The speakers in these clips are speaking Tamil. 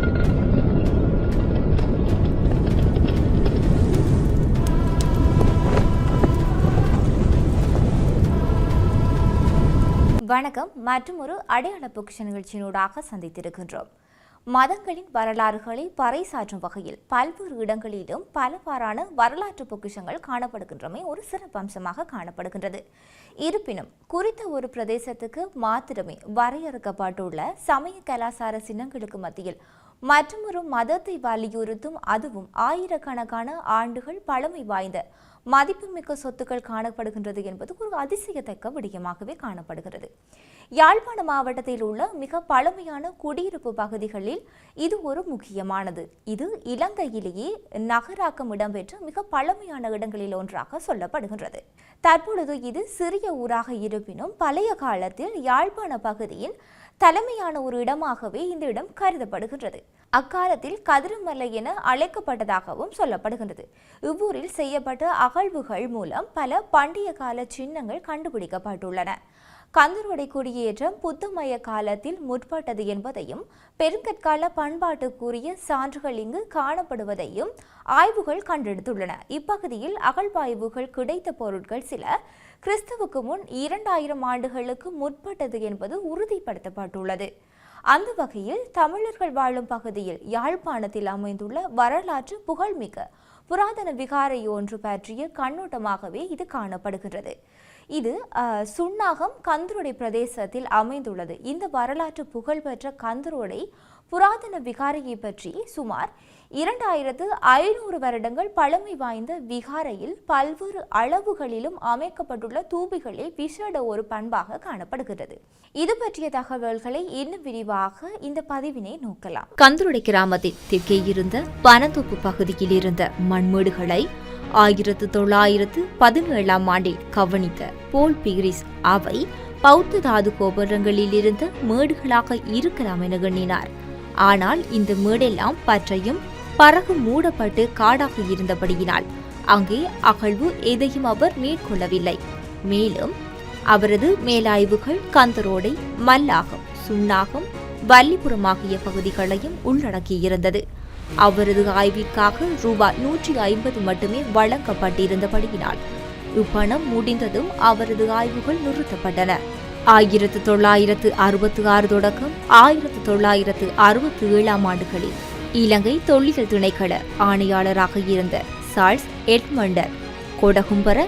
வணக்கம். மற்றும் ஒரு அடையாள பொக்கிஷ நிகழ்ச்சியினூடாக சந்தித்திருக்கின்றோம். மதங்களின் வரலாறுகளை பறைசாற்றும் வகையில் பல்வேறு இடங்களிலும் பலவாறான வரலாற்று பொக்கிஷங்கள் காணப்படுகின்றமை ஒரு சிறப்பம்சமாக காணப்படுகின்றது. இருப்பினும் குறித்த ஒரு பிரதேசத்துக்கு மாத்திரமே வரையறுக்கப்பட்டுள்ள சமய கலாசார சின்னங்களுக்கு மத்தியில் மற்றொரு மதத்தை வலியுறுத்தும் அதுவும் ஆயிரக்கணக்கான ஆண்டுகள் பழமை வாய்ந்த மதிப்புமிக்க சொத்துக்கள் காணப்படுகின்றது என்பது ஒரு அதிசயத்தக்க விடயமாகவே காணப்படுகிறது. யாழ்ப்பாண மாவட்டத்தில் உள்ள மிக பழமையான குடியிருப்பு பகுதிகளில் இது ஒரு முக்கியமானது. இது இலங்கையிலேயே நகராக்கம் இடம்பெற்ற மிக பழமையான இடங்களில் ஒன்றாக சொல்லப்படுகின்றது. தற்பொழுது இது சிறிய ஊராக இருப்பினும் பழைய காலத்தில் யாழ்ப்பாண பகுதியின் தலைமையான ஒரு இடமாகவே இந்த இடம் கருதப்படுகின்றது. அக்காலத்தில் கதிரமலை என அழைக்கப்பட்டதாகவும் சொல்லப்படுகின்றது. இவ்வூரில் செய்யப்பட்ட அகழ்வுகள் மூலம் பல பண்டைய கால சின்னங்கள் கண்டுபிடிக்கப்பட்டுள்ளன. கந்தருடை குடியேற்றம் புத்துமய காலத்தில் முற்பட்டது என்பதையும் பெருங்கற்கால பண்பாட்டுக்குரிய சான்றுகள் இங்கு காணப்படுவதையும் ஆய்வுகள் கண்டெடுத்துள்ளன. இப்பகுதியில் அகழ்வாய்வுகள் கிடைத்த பொருட்கள் சில கிறிஸ்துவுக்கு முன் இரண்டாயிரம் ஆண்டுகளுக்கு முற்பட்டது என்பது உறுதிப்படுத்தப்பட்டுள்ளது. அந்த வகையில் தமிழர்கள் வாழும் பகுதியில் யாழ்ப்பாணத்தில் அமைந்துள்ள வரலாற்று புகழ்மிக்க புராதன விகாரை ஒன்று பற்றிய கண்ணோட்டமாகவே இது காணப்படுகின்றது. இது அஹ், கந்தருடை பிரதேசத்தில் அமைந்துள்ளது. இந்த வரலாற்று புகழ்பெற்ற கந்தரோடை புராதன விகாரையை பற்றி சுமார் இரண்டாயிரத்து ஐநூறு வருடங்கள் பழமை வாய்ந்த விகாரையில் பல்வேறு அளவுகளிலும் அமைக்கப்பட்டுள்ள தூபிகளே விசேட ஒரு பண்பாக காணப்படுகிறது இது பற்றிய தகவல்களை இன்னும் விரிவாக இந்த பதிவினை நோக்கலாம். கந்தருடை கிராமத்தில் தெற்கே இருந்த பனந்தோப்பு பகுதியில் இருந்த மண்மேடுகளை ஆயிரத்து தொள்ளாயிரத்து பதினேழாம் ஆண்டில் கவனித்த போல் பீரிஸ் அவை பௌத்த தாது கோபுரங்களில் இருந்த மேடுகளாக இருக்கலாம் என எண்ணினார். ஆனால் இந்த மேடெல்லாம் பற்றையும் பறகு மூடப்பட்டு காடாக இருந்தபடியினால் அங்கே அகழ்வு எதையும் அவர் மேற்கொள்ளவில்லை. மேலும் அவரது மேலாய்வுகள் கந்தரோடை மல்லாகம் சுண்ணாகம் வல்லிபுரம் ஆகிய பகுதிகளையும் உள்ளடக்கியிருந்தது. அவரது ஆய்விற்காக ரூபாய் நூற்றி ஐம்பது மட்டுமே வழங்கப்பட்டிருந்தபடியினால் இப்பணம் முடிந்ததும் அவரது ஆய்வுகள் நிறுத்தப்பட்டன. ஆயிரத்து தொள்ளாயிரத்து அறுபத்தி ஆறு தொடக்கம் ஆயிரத்து தொள்ளாயிரத்து அறுபத்தி ஏழாம் ஆண்டுகளில் இலங்கை தொல்லியல் திணைக்கள ஆணையாளராக இருந்த சார்ஸ் எட்மண்டர் கொடகும்பர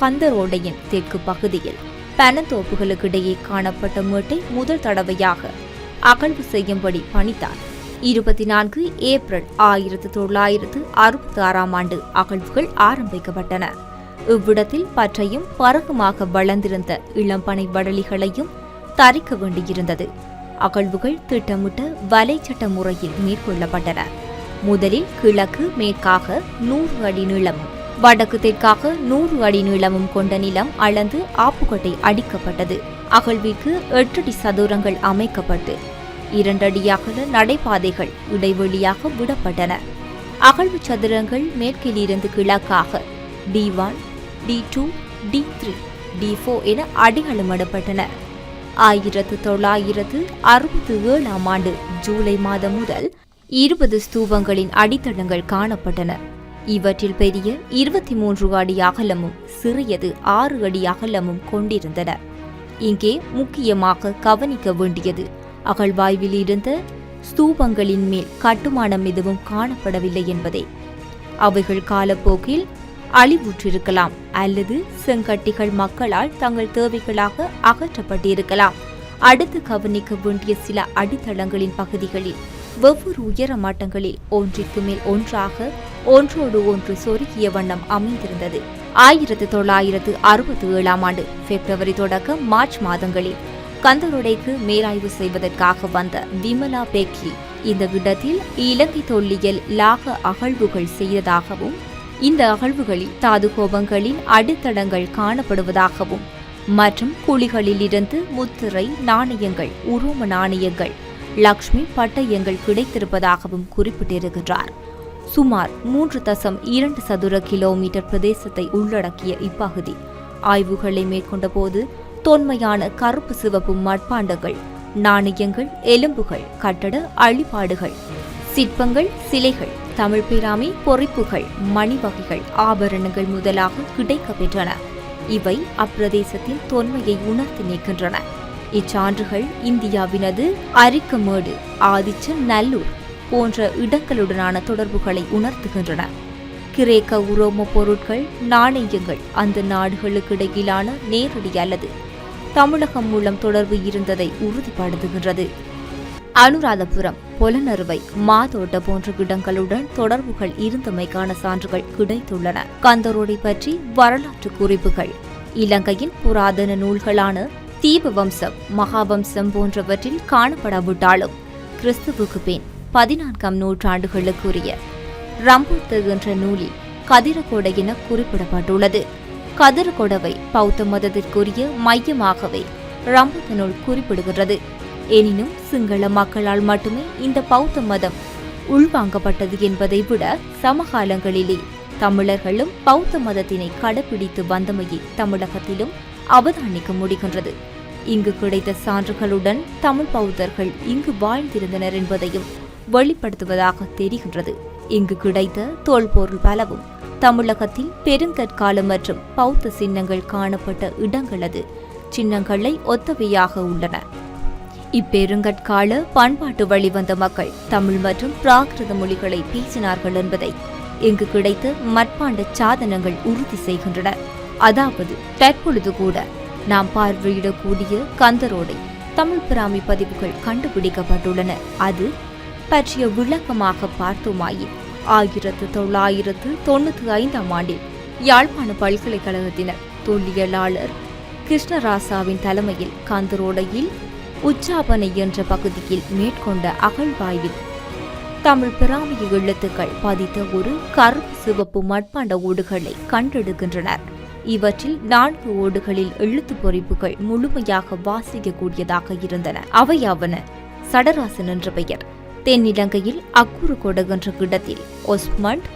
கந்தரோடையின் தெற்கு பகுதியில் பனந்தோப்புகளுக்கிடையே காணப்பட்ட மேட்டை முதல் தடவையாக அகழ்வு செய்யும்படி பணித்தார். இருபத்தி நான்கு ஏப்ரல் ஆயிரத்து தொள்ளாயிரத்து அறுபத்தி ஆறாம் ஆண்டு அகழ்வுகள் ஆரம்பிக்கப்பட்டன. இவ்விடத்தில் பற்றையும் பறகுமாக வளர்ந்திருந்த இளம்பனை வடலிகளையும் தரிக்க வேண்டியிருந்தது. அகழ்வுகள் திட்டமிட்ட வலைச்சட்ட முறையில் மேற்கொள்ளப்பட்டன. முதலில் கிழக்கு மேற்காக நூறு அடி நீளமும் வடக்கு தெற்காக நூறு அடி நீளமும் கொண்ட நிலம் அளந்து ஆப்புக்கொட்டை அடிக்கப்பட்டது. அகழ்விற்கு எட்டடி சதுரங்கள் அமைக்கப்பட்டு இரண்டடியாக நடைபாதைகள் இடைவெளியாக விடப்பட்டன. அகழ்வு சதுரங்கள் மேற்கிலிருந்து கிழக்காக D one D two D three D four என அடிகளமிடப்பட்டன ஆயிரத்து தொள்ளாயிரத்து அறுபத்தி ஏழாம் ஆண்டு ஜூலை மாதம் முதல் இருபது ஸ்தூபங்களின் அடித்தளங்கள் காணப்பட்டன. இவற்றில் பெரிய இருபத்தி மூன்று அடி அகலமும் சிறியது ஆறு அடி அகலமும் கொண்டிருந்தன. இங்கே முக்கியமாக கவனிக்க வேண்டியது அகழ்வாய்வில் இருந்த ஸ்தூபங்களின் மேல் கட்டுமானம் எதுவும் காணப்படவில்லை என்பதே. அவைகள் காலப்போக்கில் அழிவுற்றிருக்கலாம் அல்லது செங்கட்டிகள் மக்களால் தங்கள் தேவைகளாக அகற்றப்பட்டிருக்கலாம். அடுத்து கவனிக்க வேண்டிய சில அடித்தளங்களின் பகுதிகளில் ஒவ்வொரு உயர மட்டங்களில் ஒன்றிற்கு மேல் ஒன்றாக ஒன்றோடு ஒன்று சொருகிய வண்ணம் அமைந்திருந்தது. ஆயிரத்து தொள்ளாயிரத்து அறுபத்தி ஏழாம் ஆண்டு பிப்ரவரி தொடக்கம் மார்ச் மாதங்களில் கந்தருடைக்கு மேலாய்வு செய்வதற்காக வந்த விமலா பெக்கி இந்த இடத்தில் இலங்கை தொல்லியல் லாக அகழ்வுகள் செய்ததாகவும் இந்த அகழ்வுகளில் தாதுகோபங்களின் அடித்தடங்கள் காணப்படுவதாகவும் மற்றும் குழிகளிலிருந்து முத்திரை நாணயங்கள் உருவ நாணயங்கள் லக்ஷ்மி பட்டயங்கள் கிடைத்திருப்பதாகவும் குறிப்பிட்டிருக்கின்றார் சுமார் மூன்று தசம் இரண்டு சதுர கிலோமீட்டர் பிரதேசத்தை உள்ளடக்கிய இப்பகுதி ஆய்வுகளை மேற்கொண்ட போது தொன்மையான கருப்பு சிவப்பு மட்பாண்டங்கள் நாணயங்கள் எலும்புகள் கட்டட அழிபாடுகள் சிற்பங்கள் சிலைகள் தமிழ் பிராமி பொறிப்புகள் மணி வகைகள் ஆபரணங்கள் முதலாக கிடைக்கப்பெற்றன. இவை அப்பிரதேசத்தின் தொன்மையை உணர்த்தி நிற்கின்றன. இச்சான்றுகள் இந்தியாவினது அரிக்கமேடு ஆதிச்ச நல்லூர் போன்ற இடங்களுடனான தொடர்புகளை உணர்த்துகின்றன. கிரேக்க உரோம பொருட்கள் நாணயங்கள் அந்த நாடுகளுக்கு இடையிலான நேரடி அல்லது தமிழகம் மூலம் தொடர்பு இருந்ததை உறுதிப்படுத்துகின்றது. அனுராதபுரம் பொலனறுவை மாதோட்ட போன்ற இடங்களுடன் தொடர்புகள் இருந்தமைக்கான சான்றுகள் கிடைத்துள்ளன. கந்தரோடை பற்றி வரலாற்று குறிப்புகள். இலங்கையின் புராதன நூல்களான தீபவம்சம் மகாவம்சம் போன்றவற்றில் காணப்படாவிட்டாலும் கிறிஸ்துவுக்கு பின் பதினான்காம் நூற்றாண்டுகளுக்குரிய ரம்புத்து என்ற நூலில் கதிரகோடை என குறிப்பிடப்பட்டுள்ளது. கதிரகொடவை பௌத்த மதத்திற்குரிய மையமாகவே ரம்புத்த நூல் குறிப்பிடுகிறது எனினும் சிங்கள மக்களால் மட்டுமே இந்த பௌத்த மதம் உள்வாங்கப்பட்டது என்பதை விட சமகாலங்களிலே தமிழர்களும் பௌத்த மதத்தினை கடைபிடித்து வந்தமையை தமிழகத்திலும் அவதானிக்க முடிகின்றது. இங்கு கிடைத்த சான்றுகளுடன் தமிழ் பௌத்தர்கள் இங்கு வாழ்ந்திருந்தனர் என்பதையும் வெளிப்படுத்துவதாக தெரிகின்றது. இங்கு கிடைத்த தோல்பொருள் பலவும் தமிழகத்தில் பெருங்கற்காலம் மற்றும் பௌத்த சின்னங்கள் காணப்பட்ட இடங்களது. சின்னங்களை ஒத்தவையாக உள்ளன. இப்பெருங்கற்கால பண்பாட்டு வழிவந்த மக்கள் தமிழ் மற்றும் பிராகிருத மொழிகளை பேசினார்கள் என்பதை இங்கு கிடைத்த மட்பாண்ட சாதனங்கள் உறுதி செய்கின்றன. அதாவது தற்பொழுது கூட நாம் பார்வையிடக்கூடிய கந்தரோடை தமிழ் பிராமி பதிவுகள் கண்டுபிடிக்கப்பட்டுள்ளன. அது பற்றிய விளக்கமாக பார்த்தோமாயின் ஆயிரத்து தொள்ளாயிரத்து தொண்ணூற்றி ஐந்தாம் ஆண்டில் யாழ்ப்பாண பல்கலைக்கழகத்தினர் தொல்லியலாளர் கிருஷ்ணராசாவின் தலைமையில் கந்தரோடையில் உச்சாபனை என்ற பகுதியில் மேற்கொண்ட அகழ்வாய்வில் தமிழ் பிராமிய எழுத்துக்கள் பதித்த ஒரு கருப்பு சிவப்பு மட்பாண்ட ஓடுகளை கண்டெடுக்கின்றனர். இவற்றில் நான்கு ஓடுகளில் எழுத்து பொறிப்புகள் முழுமையாக வாசிக்கக்கூடியதாக இருந்தன. அவையாவன சடராசன் என்ற பெயர். தென்னிலங்கையில் அக்குறு கொடுகின்ற இடத்தில் ஒஸ்மண்ட்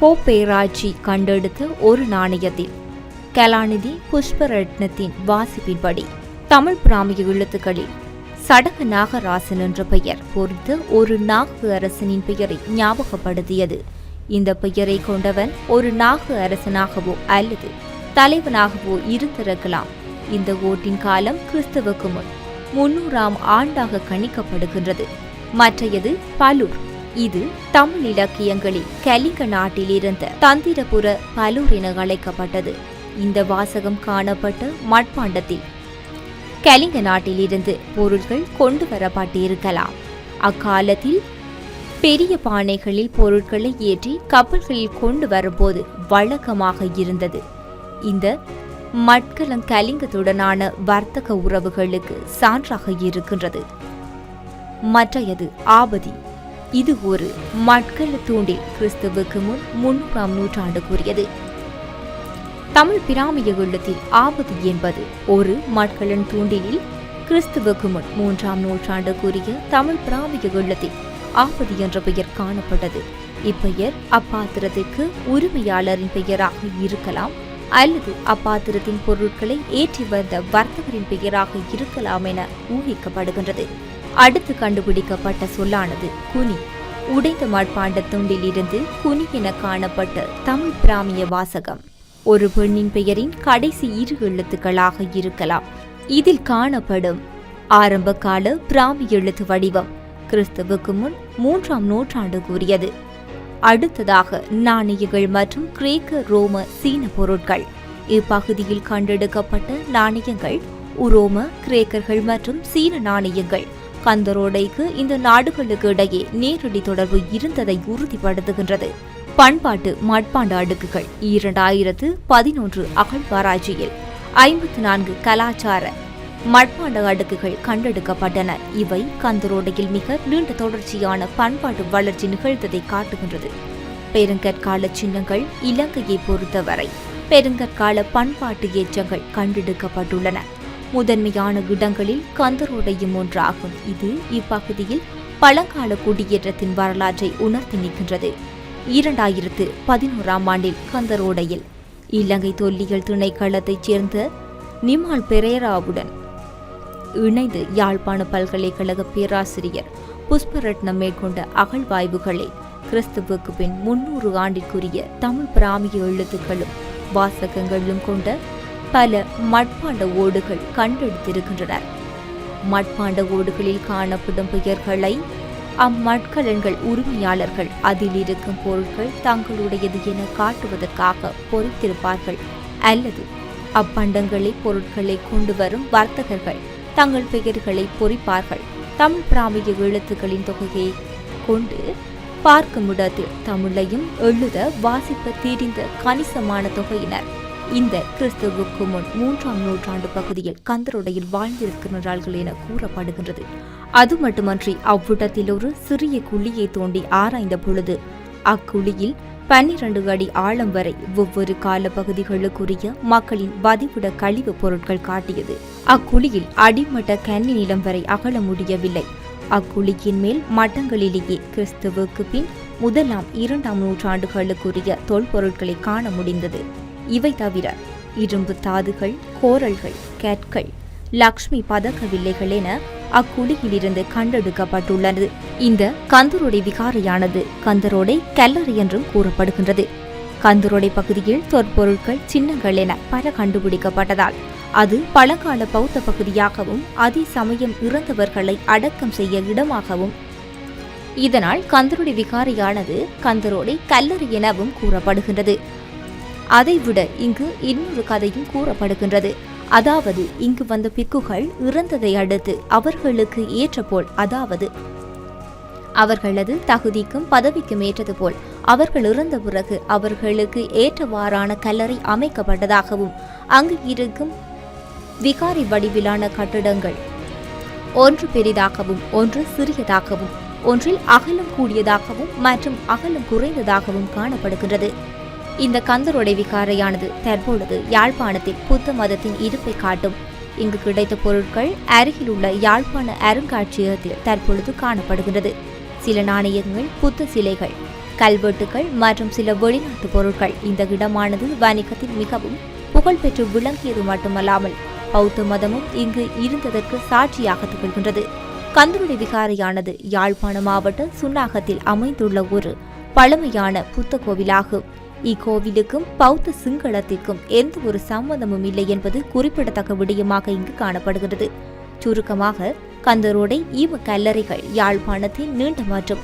போப்பேராட்சி கண்டெடுத்த ஒரு நாணயத்தில் கலாநிதி புஷ்பரட்னத்தின் வாசிப்பின்படி தமிழ் பிராமிய எழுத்துக்களில் சடக நாகராசன் என்ற பெயர் பொறித்து ஒரு நாகு அரசனின் பெயரை ஞாபகப்படுத்தியது. இந்த பெயரை கொண்டவன் ஒரு நாகு அரசனாகவோ அல்லது தலைவனாகவோ இருந்திருக்கலாம். இந்த ஓட்டின் காலம் கிறிஸ்துவுக்கு முன் முன்னூறாம் ஆண்டாக கணிக்கப்படுகின்றது. மற்றையது பலூர். இது தமிழ் இலக்கியங்களில் கலிங்க நாட்டில் இருந்த தந்திரபுர பலூர் என அழைக்கப்பட்டது. இந்த வாசகம் காணப்பட்ட மட்பாண்டத்தில் கலிங்க நாட்டிலிருந்து பொருட்கள் கொண்டு வரப்பட்டிருக்கலாம். அக்காலத்தில் பெரிய பானைகளில் பொருட்களை ஏற்றி கப்பல்களில் கொண்டு வரும்போது வழக்கமாக இருந்தது. இந்த மட்கலம் கலிங்கத்துடனான வர்த்தக உறவுகளுக்கு சான்றாக இருக்கின்றது. மற்றையது ஆபதி. இது ஒரு மட்கள தூண்டில் கிறிஸ்துவுக்கு முன் முன்னூறாம் நூற்றாண்டுக்குரியது தமிழ் பிராமிய எழுத்தில் ஆபத்து என்பது ஒரு மட்களன் தூண்டிலில் கிறிஸ்துவுக்கு முன் மூன்றாம் நூற்றாண்டுக்குரிய தமிழ் பிராமிய எழுத்தில் ஆபதி என்ற பெயர் காணப்பட்டது. இப்பெயர் அப்பாத்திரத்திற்கு உரிமையாளரின் பெயராக இருக்கலாம் அல்லது அப்பாத்திரத்தின் பொருட்களை ஏற்றி வந்த வர்த்தகரின் பெயராக இருக்கலாம் என ஊகிக்கப்படுகின்றது. அடுத்து கண்டுபிடிக்கப்பட்ட சொல்லானது குனி. உடைந்த மட்பாண்ட துண்டிலிருந்து குனி என காணப்பட்ட தமிழ் பிராமிய வாசகம். ஒரு பெண்ணின் பெயரின் கடைசி இரு எழுத்துக்களாக இருக்கலாம். இதில் காணப்படும் ஆரம்ப கால பிராமி எழுத்து வடிவம் கிறிஸ்துவுக்கு முன் மூன்றாம் நூற்றாண்டு கூறியது. அடுத்ததாக நாணயங்கள் மற்றும் கிரேக்க ரோம சீன பொருட்கள். இப்பகுதியில் கண்டெடுக்கப்பட்ட நாணயங்கள் உரோம கிரேக்கர்கள் மற்றும் சீன நாணயங்கள். கந்தரோடைக்கு இந்த நாடுகளுக்கு இடையே நேரடி தொடர்பு இருந்ததை உறுதிப்படுத்துகின்றது. பண்பாட்டு மட்பாண்ட அடுக்குகள் இரண்டாயிரத்து பதினொன்று அகழ்வாராய்ச்சியில் ஐம்பத்தி நான்கு கலாச்சார மட்பாண்ட அடுக்குகள் கண்டெடுக்கப்பட்டன. இவை கந்தரோடையில் மிக நீண்ட தொடர்ச்சியான பண்பாட்டு வளர்ச்சி நிகழ்ந்ததை காட்டுகின்றது. பெருங்கற்கால சின்னங்கள் இலங்கையை பொறுத்தவரை பெருங்கற்கால பண்பாட்டு எச்சங்கள் கண்டெடுக்கப்பட்டுள்ளன. முதன்மையான இடங்களில் கந்தரோடையும் ஒன்றாகும். இது இப்பகுதியில் பழங்கால குடியேற்றத்தின் வரலாற்றை உணர்த்தி நிற்கின்றது. இரண்டாயிரத்து பதினோராம் ஆண்டில் கந்தரோடையில். இலங்கை தொல்லியல் திணைக்களத்தைச் சேர்ந்த நிமால் பெரேராவுடன் இணைந்து யாழ்ப்பாண பல்கலைக்கழக பேராசிரியர் புஷ்பரட்னம் மேற்கொண்ட அகழ்வாய்வுகளை கிறிஸ்துவுக்கு பின் முன்னூறு ஆண்டிற்குரிய தமிழ் பிராமிய எழுத்துக்களும் வாசகங்களும் கொண்ட பல மட்பாண்ட ஓடுகள் கண்டெடுத்திருக்கின்றனர் மட்பாண்ட ஓடுகளில் காணப்படும் பெயர்களை அம்மட்கலன்கள் உரிமையாளர்கள். அதில் இருக்கும் பொருட்கள் தங்களுடையது என காட்டுவதற்காக பொறித்திருப்பார்கள். அல்லது அப்பண்டங்களை பொருட்களை கொண்டு வரும் வர்த்தகர்கள் தங்கள் பெயர்களை பொறிப்பார்கள். தமிழ் பிராமிய எழுத்துக்களின் தொகையை கொண்டு பார்க்கும் இடத்தில் தமிழையும் எழுத வாசிப்ப தெரிந்த கணிசமான தொகையினர். இந்த கிறிஸ்துவுக்கு முன் மூன்றாம் நூற்றாண்டு பகுதியில் கந்தருடையில் வாழ்ந்திருக்கிறார்கள் என கூறப்படுகின்றது. அது மட்டுமன்றி அவ்விடத்தில் ஒரு சிறிய குழியை தோண்டி ஆராய்ந்த பொழுது அக்குழியில் பன்னிரண்டு அடி ஆழம் வரை ஒவ்வொரு கால பகுதிகளுக்குரிய மக்களின் வதிவிட கழிவுப் பொருட்கள் காட்டியது. அக்குழியில் அடிமட்ட கன்னி நிலம் வரை அகல முடியவில்லை. அக்குழியின் மேல் மட்டங்களிலேயே கிறிஸ்துவுக்கு பின் முதலாம் இரண்டாம் நூற்றாண்டுகளுக்குரிய தொல்பொருட்களை காண முடிந்தது. இவை தவிர இரும்பு தாதுகள் கோரல்கள் கேட்கள் லக்ஷ்மி பதக்க வில்லைகள் என அக்குழியிலிருந்து கண்டெடுக்கப்பட்டுள்ளது. இந்த கந்தரோடை விகாரையானது கந்தரோடை கல்லறை என்றும் கூறப்படுகின்றது. கந்தரோடை பகுதியில் தொற்பொருட்கள் சின்னங்கள் என பல கண்டுபிடிக்கப்பட்டதால் அது பழங்கால பௌத்த பகுதியாகவும் அதே சமயம் இறந்தவர்களை அடக்கம் செய்ய இடமாகவும். இதனால் கந்தரோடை விகாரையானது கந்தரோடை கல்லறை எனவும் கூறப்படுகின்றது. அதைவிட இங்கு இன்னொரு கதையும் கூறப்படுகின்றது. அதாவது இங்கு வந்த பிக்குகள் இறந்ததை அடுத்து அவர்களுக்கு ஏற்றபோல் அதாவது அவர்களது தகுதிக்கும் பதவிக்கும் ஏற்றது போல் அவர்கள் இறந்த பிறகு அவர்களுக்கு ஏற்றவாறான கல்லறை அமைக்கப்பட்டதாகவும் அங்கு இருக்கும் விகாரி வடிவிலான கட்டிடங்கள் ஒன்று பெரிதாகவும் ஒன்று சிறியதாகவும் ஒன்றில் அகலம் கூடியதாகவும் மற்றும் அகலம் குறைந்ததாகவும் காணப்படுகின்றது. இந்த கந்தருடை விகாரையானது தற்பொழுது யாழ்ப்பாணத்தில் புத்த மதத்தின் இருப்பை காட்டும். இங்கு கிடைத்த பொருட்கள் அருகில் உள்ள யாழ்ப்பாண அருங்காட்சியகத்தில் தற்பொழுது காணப்படுகின்றது. சில நாணயங்கள் புத்த சிலைகள் கல்வெட்டுகள் மற்றும் சில வெளிநாட்டு பொருட்கள். இந்த இடமானது வணிகத்தில் மிகவும் புகழ்பெற்று விளங்கியது மட்டுமல்லாமல் பௌத்த மதமும் இங்கு இருந்ததற்கு சாட்சியாக திகழ்கின்றது. கந்தருடை விகாரையானது யாழ்ப்பாண மாவட்ட சுன்னாகத்தில் அமைந்துள்ள ஒரு பழமையான புத்த கோவிலாகும். இக்கோவிலுக்கும் பௌத்த சிங்களத்திற்கும் எந்த ஒரு சம்பந்தமும் இல்லை என்பது குறிப்பிடத்தக்க விடயமாக இங்கு காணப்படுகிறது. சுருக்கமாக கந்தரோடை இவ கல்லறைகள் யாழ்ப்பாணத்தின் நீண்ட மற்றும்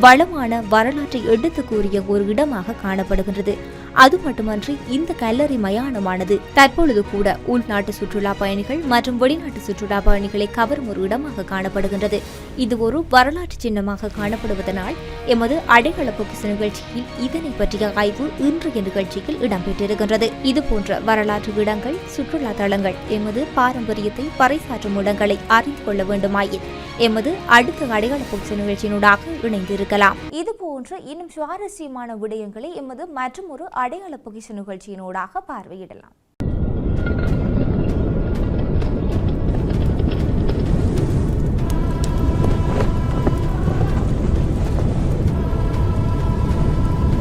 வளமான வரலாற்றை எடுத்து கூறிய ஒரு இடமாக காணப்படுகின்றது. அது மட்டுமன்றி இந்த கல்லறை மயானமானது. தற்பொழுது கூட உள்நாட்டு சுற்றுலா பயணிகள் மற்றும் வெளிநாட்டு சுற்றுலா பயணிகளை கவரும் ஒரு இடமாக காணப்படுகின்றது. இது ஒரு வரலாற்று சின்னமாக காணப்படுவதனால் எமது அடையாள நிகழ்ச்சியில் இதனை பற்றிய ஆய்வு இன்றைய நிகழ்ச்சியில் இடம்பெற்றிருக்கின்றது. இதுபோன்ற வரலாற்று இடங்கள் சுற்றுலா தளங்கள் எமது பாரம்பரியத்தை பறைசாற்றும் இடங்களை அறிந்து கொள்ள வேண்டுமாயின் எமது அடுத்த அடையாள பொக்கிச நிகழ்ச்சியினூடாக இணைந்திருக்கலாம். இது போன்ற இன்னும் சுவாரஸ்யமான விடயங்களை எமது மற்றும் ஒரு அடையாள பொக்கிஷ நிகழ்ச்சியினூடாக பார்வையிடலாம்.